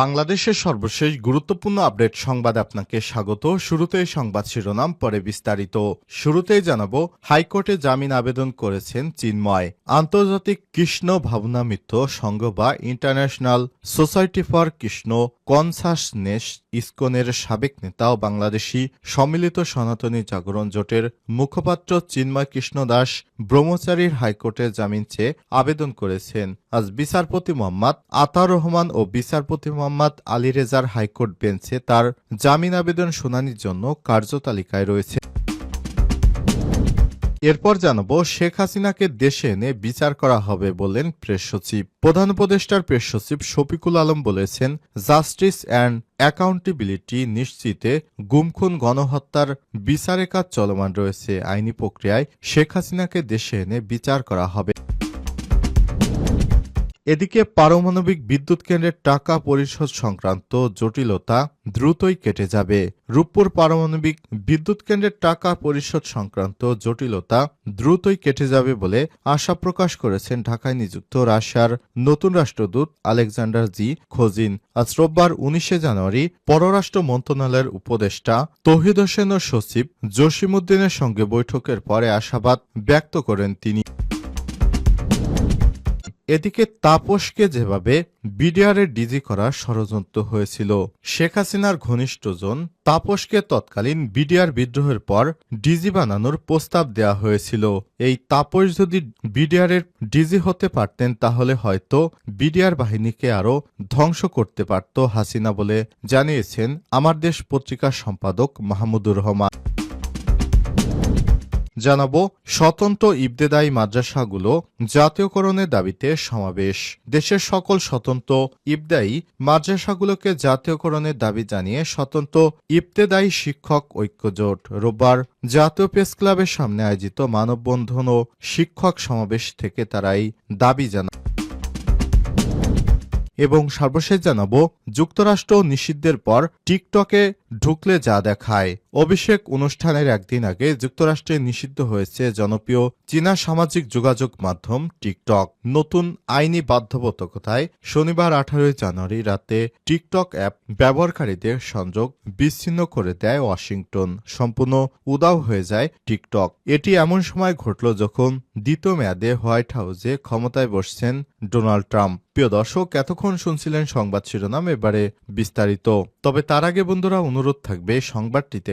বাংলাদেশের সর্বশেষ গুরুত্বপূর্ণ আপডেট সংবাদ আপনাকে স্বাগত। শুরুতেই সংবাদ শিরোনাম, পরে বিস্তারিত। শুরুতেই জানাব, হাইকোর্টে জামিন আবেদন করেছেন চিন্ময়। আন্তর্জাতিক কৃষ্ণ ভাবনামিত্র সংঘ বা International Society for Krishna, consciousness ইসকনের সাবেক নেতা ও বাংলাদেশি সম্মিলিত সনাতনী জাগরণ জোটের মুখপাত্র চিন্ময় কৃষ্ণ দাস ব্রহ্মচারীর হাইকোর্টে জামিন চেয়ে আবেদন করেছেন। আজ বিচারপতি মোহাম্মদ আতার রহমান ও বিচারপতি আলী রেজার হাইকোর্ট বেঞ্চে তার জামিন আবেদন শুনানির জন্য কার্যতালিকায় রয়েছে। এরপর জানাব, শেখ হাসিনাকে দেশে এনে বিচার করা হবে বললেন প্রেস সচিব। প্রধান উপদেষ্টার প্রেস সচিব শফিকুল আলম বলেছেন, জাস্টিস অ্যান্ড অ্যাকাউন্টেবিলিটি নিশ্চিতে গুমখুন গণহত্যার বিচারে কাজ চলমান রয়েছে। আইনি প্রক্রিয়ায় শেখ হাসিনাকে দেশে এনে বিচার করা হবে। এদিকে পারমাণবিক বিদ্যুৎ কেন্দ্রের টাকা পরিশোধ সংক্রান্ত জটিলতা দ্রুতই কেটে যাবে। রূপপুর পারমাণবিক বিদ্যুৎ কেন্দ্রের টাকা পরিশোধ সংক্রান্ত জটিলতা দ্রুতই কেটে যাবে বলে আশা প্রকাশ করেছেন ঢাকায় নিযুক্ত রাশিয়ার নতুন রাষ্ট্রদূত আলেকজান্ডার জি খোজিন। আজ রোববার উনিশে জানুয়ারি পররাষ্ট্র মন্ত্রণালয়ের উপদেষ্টা তহিদ হোসেন ও সচিব জসিমুদ্দিনের সঙ্গে বৈঠকের পরে আশাবাদ ব্যক্ত করেন তিনি। এদিকে তাপসকে যেভাবে বিডিআরের ডিজি করার ষড়যন্ত্র হয়েছিল, শেখ হাসিনার ঘনিষ্ঠজন তাপসকে তৎকালীন বিডিআর বিদ্রোহের পর ডিজি বানানোর প্রস্তাব দেওয়া হয়েছিল। এই তাপস যদি বিডিআরের ডিজি হতে পারতেন, তাহলে হয়তো বিডিআর বাহিনীকে আরও ধ্বংস করতে পারত হাসিনা বলে জানিয়েছেন আমার দেশ পত্রিকার সম্পাদক মাহমুদুর রহমান। জানাব স্বতন্ত্র ইবতেদায়ী মাদ্রাসাগুলো জাতীয়করণের দাবিতে সমাবেশ। দেশের সকল স্বতন্ত্র ইবদায়ী মাদ্রাসাগুলোকে জাতীয়করণের দাবি জানিয়ে স্বতন্ত্র ইবতেদায়ী শিক্ষক ঐক্যজোট রোববার জাতীয় প্রেস ক্লাবের সামনে আয়োজিত মানববন্ধন ও শিক্ষক সমাবেশ থেকে তারাই দাবি জানায় এবং সর্বশেষ জানাব যুক্তরাষ্ট্র নিষিদ্ধের পর টিকটকে ঢুকলে যা দেখায়। অভিষেক অনুষ্ঠানের একদিন আগে যুক্তরাষ্ট্রে নিষিদ্ধ হয়েছে জনপ্রিয় চীনা সামাজিক যোগাযোগ মাধ্যম টিকটক। নতুন আইনি বাধ্যবাধকতায় শনিবার আঠারোই জানুয়ারি রাতে টিকটক অ্যাপ ব্যবহারকারীদের সংযোগ বিচ্ছিন্ন করে দেয় ওয়াশিংটন। সম্পূর্ণ উদাও হয়ে যায় টিকটক। এটি এমন সময় ঘটল যখন দ্বিতীয় মেয়াদে হোয়াইট হাউসে ক্ষমতায় বসছেন ডোনাল্ড ট্রাম্প। প্রিয় দর্শক, এতক্ষণ শুনছিলেন সংবাদ শিরোনাম, এবারে বিস্তারিত। তবে তার আগে বন্ধুরা, অনুরোধ থাকবে সংবাদটিতে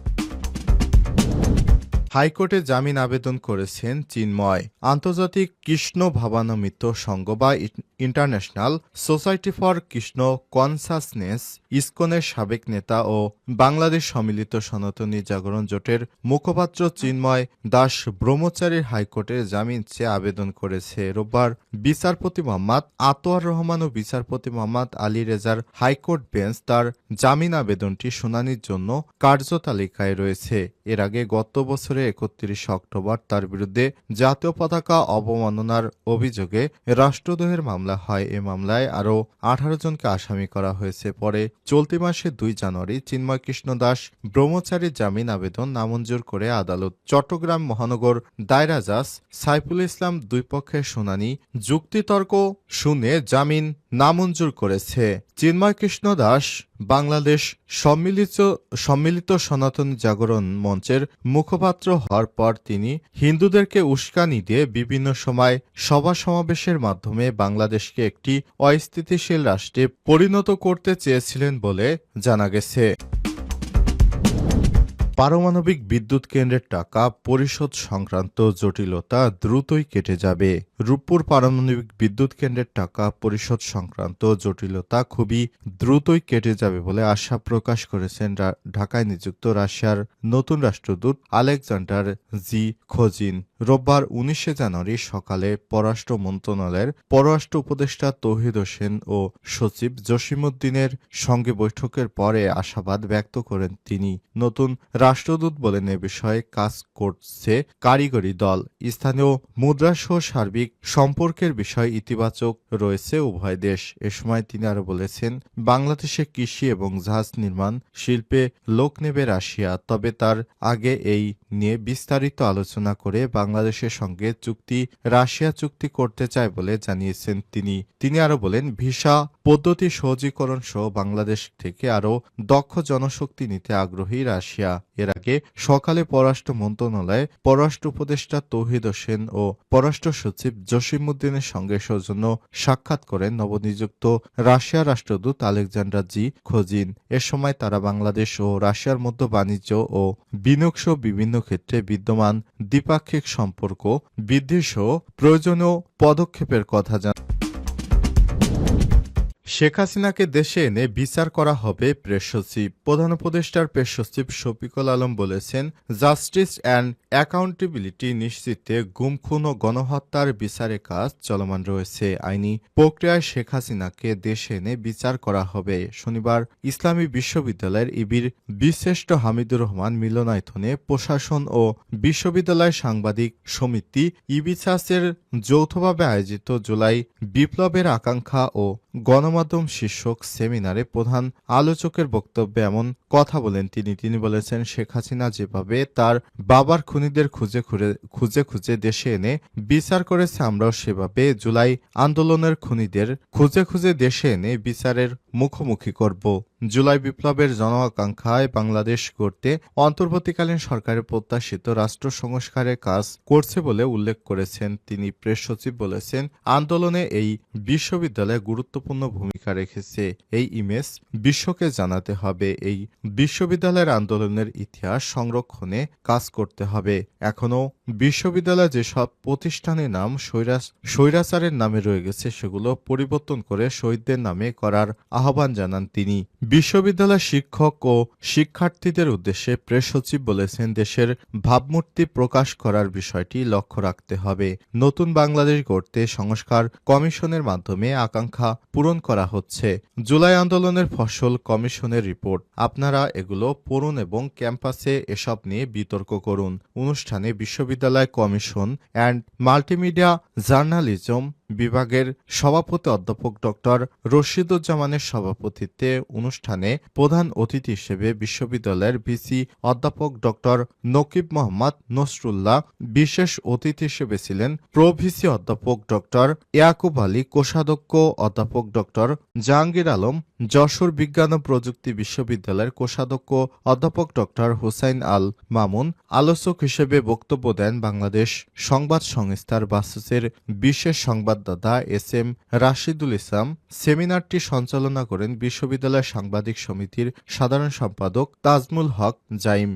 হাইকোর্টে জামিন আবেদন করেছেন চিন্ময়। আন্তর্জাতিক কৃষ্ণ ভাবানমিত সংঘ বা International Society for Krishna consciousness ইসকনের সাবেক নেতা ও বাংলাদেশ সম্মিলিত সনাতনী জাগরণ জোটের মুখপাত্র চিন্ময় দাস ব্রহ্মচারীর হাইকোর্টে জামিন চেয়ে আবেদন করেছে। রোববার বিচারপতি মোহাম্মদ আতোয়ার রহমান ও বিচারপতি মোহাম্মদ আলী রেজার হাইকোর্ট বেঞ্চ তার জামিন আবেদনটি শুনানির জন্য কার্যতালিকায় রয়েছে। এর আগে গত বছরে একত্রিশে অক্টোবর তার বিরুদ্ধে জাতীয় পতাকা অবমাননার অভিযোগে রাষ্ট্রদ্রোহের মামলা হয়। এ মামলায় আরও আঠারো জনকে আসামি করা হয়েছে। পরে চলতি মাসে দুই জানুয়ারি চিন্ময় কৃষ্ণ দাস ব্রহ্মচারীর জামিন আবেদন নামঞ্জুর করে আদালত চট্টগ্রাম মহানগর দায়রা জাজ সাইফুল ইসলাম দুই পক্ষের শুনানি, যুক্তিতর্ক, শুনে জামিন নামঞ্জুর করেছে। চিন্ময় কৃষ্ণ দাস, বাংলাদেশ সম্মিলিত সম্মিলিত সনাতন জাগরণ মঞ্চের মুখপাত্র হওয়ার পর তিনি হিন্দুদেরকে উস্কানি দিয়ে বিভিন্ন সময় সভা সমাবেশের মাধ্যমে বাংলাদেশকে একটি অস্থিতিশীল রাষ্ট্রে পরিণত করতে চেয়েছিলেন বলে জানা গেছে। পারমাণবিক বিদ্যুৎ কেন্দ্রের টাকা পরিশোধ সংক্রান্ত জটিলতা দ্রুতই কেটে যাবে। রূপপুর পারমাণবিক বিদ্যুৎ কেন্দ্রের টাকা পরিশোধ সংক্রান্ত জটিলতা খুবই দ্রুতই কেটে যাবে বলে আশা প্রকাশ করেছেন ঢাকায় নিযুক্ত রাশিয়ার নতুন রাষ্ট্রদূত আলেকজান্ডার জি খোজিন। রোববার উনিশে জানুয়ারি সকালে পররাষ্ট্র মন্ত্রণালয়ের পররাষ্ট্র উপদেষ্টা তৌহিদ হোসেন ও সচিব জসিমউদ্দিনের সঙ্গে বৈঠকের পরে আশাবাদ ব্যক্ত করেন তিনি। নতুন রাষ্ট্রদূত বলেন, এ বিষয়ে কাজ করছে কারিগরি দল। স্থানীয় মুদ্রাসহ সার্বিক সম্পর্কের বিষয় ইতিবাচক রয়েছে উভয় দেশ। এ সময় তিনি আরও বলেছেন, বাংলাদেশে কৃষি এবং জাহাজ নির্মাণ শিল্পে লোক নেবে রাশিয়া, তবে তার আগে এই নিয়ে বিস্তারিত আলোচনা করে বাংলাদেশের সঙ্গে চুক্তি, রাশিয়া চুক্তি করতে চায় বলে জানিয়েছেন তিনি। তিনি আরও বলেন, ভিসা পদ্ধতি সহজীকরণ সহ বাংলাদেশ থেকে আরও দক্ষ জনশক্তি নিতে আগ্রহী রাশিয়া। এর আগে সকালে পররাষ্ট্র মন্ত্রণালয়ে পররাষ্ট্র উপদেষ্টা তৌহিদ হোসেন ও পররাষ্ট্র সচিব জসিমউদ্দিনের সঙ্গে সৌজন্য সাক্ষাৎ করেন নবনিযুক্ত রাশিয়া রাষ্ট্রদূত আলেকজান্ডার জি খোজিন। এ সময় তারা বাংলাদেশ ও রাশিয়ার মধ্যে বাণিজ্য ও বিনিয়োগ সহ বিভিন্ন ক্ষেত্রে বিদ্যমান দ্বিপাক্ষিক সম্পর্ক বৃদ্ধি সহ প্রয়োজনীয় পদক্ষেপের কথা জানান শেখ হাসিনাকে দেশে এনে বিচার করা হবে প্রেস সচিব। প্রধান উপদেষ্টার প্রেস সচিব শফিকুল আলম বলেছেন, জাস্টিস অ্যান্ড অ্যাকাউন্টেবিলিটি নিশ্চিতে গুম, খুন ও গণহত্যার বিচারের কাজ চলমান রয়েছে। আইনি প্রক্রিয়ায় শেখ হাসিনাকে দেশে এনে বিচার করা হবে। শনিবার ইসলামী বিশ্ববিদ্যালয়ের ইবির বিশিষ্ট হামিদুর রহমান মিলনায়তনে প্রশাসন ও বিশ্ববিদ্যালয় সাংবাদিক সমিতি ইবিসাসের যৌথভাবে আয়োজিত জুলাই বিপ্লবের আকাঙ্ক্ষা ও গণমাধ্যম শীর্ষক সেমিনারে প্রধান আলোচকের বক্তব্যে এমন কথা বলেন তিনি। তিনি বলেছেন, শেখ হাসিনা যেভাবে তার বাবার খুনিদের খুঁজে খুঁজে খুঁজে খুঁজে দেশে এনে বিচার করেছে, আমরাও সেভাবে জুলাই আন্দোলনের খুনিদের খুঁজে খুঁজে দেশে এনে বিচারের মুখোমুখি করব। জুলাই বিপ্লবের জন আকাঙ্ক্ষায় বাংলাদেশ করতে অন্তর্বর্তীকালীন সরকারের প্রত্যাশিত রাষ্ট্র সংস্কারের কাজ করছে বলে উল্লেখ করেছেন তিনি। প্রেস সচিব বলেছেন, আন্দোলনে এই বিশ্ববিদ্যালয় গুরুত্বপূর্ণ ভূমিকা রেখেছে। এই ইমেজ বিশ্বকে জানাতে হবে। এই বিশ্ববিদ্যালয়ের আন্দোলনের ইতিহাস সংরক্ষণে কাজ করতে হবে। এখনও বিশ্ববিদ্যালয় যেসব প্রতিষ্ঠানের নাম স্বৈরাচ, স্বৈরাচারের নামে রয়ে গেছে, সেগুলো পরিবর্তন করে শহীদদের নামে করার আহ্বান জানান তিনি। বিশ্ববিদ্যালয় শিক্ষক ও শিক্ষার্থীদের উদ্দেশ্যে প্রেস সচিব বলেছেন, দেশের ভাবমূর্তি প্রকাশ করার বিষয়টি লক্ষ্য রাখতে হবে। নতুন বাংলাদেশ গড়তে সংস্কার কমিশনের মাধ্যমে আকাঙ্ক্ষা পূরণ করা হচ্ছে। জুলাই আন্দোলনের ফসল কমিশনের রিপোর্ট। আপনারা এগুলো পড়ুন এবং ক্যাম্পাসে এসব নিয়ে বিতর্ক করুন। অনুষ্ঠানে বিশ্ববিদ্যালয় কমিশন অ্যান্ড মাল্টিমিডিয়া জার্নালিজম বিভাগের সভাপতি অধ্যাপক ডক্টর রশিদুজ্জামানের সভাপতিত্বে অনুষ্ঠানে প্রধান অতিথি হিসেবে বিশ্ববিদ্যালয়ের ভিসি অধ্যাপক ডক্টর নকিব মোহাম্মদ নসরুল্লাহ বিশেষ অতিথি হিসেবে ছিলেন প্রভিসি অধ্যাপক ডক্টর ইয়াকুব আলী কোষাধ্যক্ষ অধ্যাপক ডক্টর জাহাঙ্গীর আলম, যশোর বিজ্ঞান ও প্রযুক্তি বিশ্ববিদ্যালয়ের কোষাধ্যক্ষ অধ্যাপক ডক্টর হুসাইন আল মামুন, আলোচক হিসেবে বক্তব্য দেন বাংলাদেশ সংবাদ সংস্থার বাসুসের বিশেষ সংবাদদাতা এস এম রাশিদুল ইসলাম। সেমিনারটি সঞ্চালনা করেন বিশ্ববিদ্যালয় সাংবাদিক সমিতির সাধারণ সম্পাদক তাজমুল হক জাইম।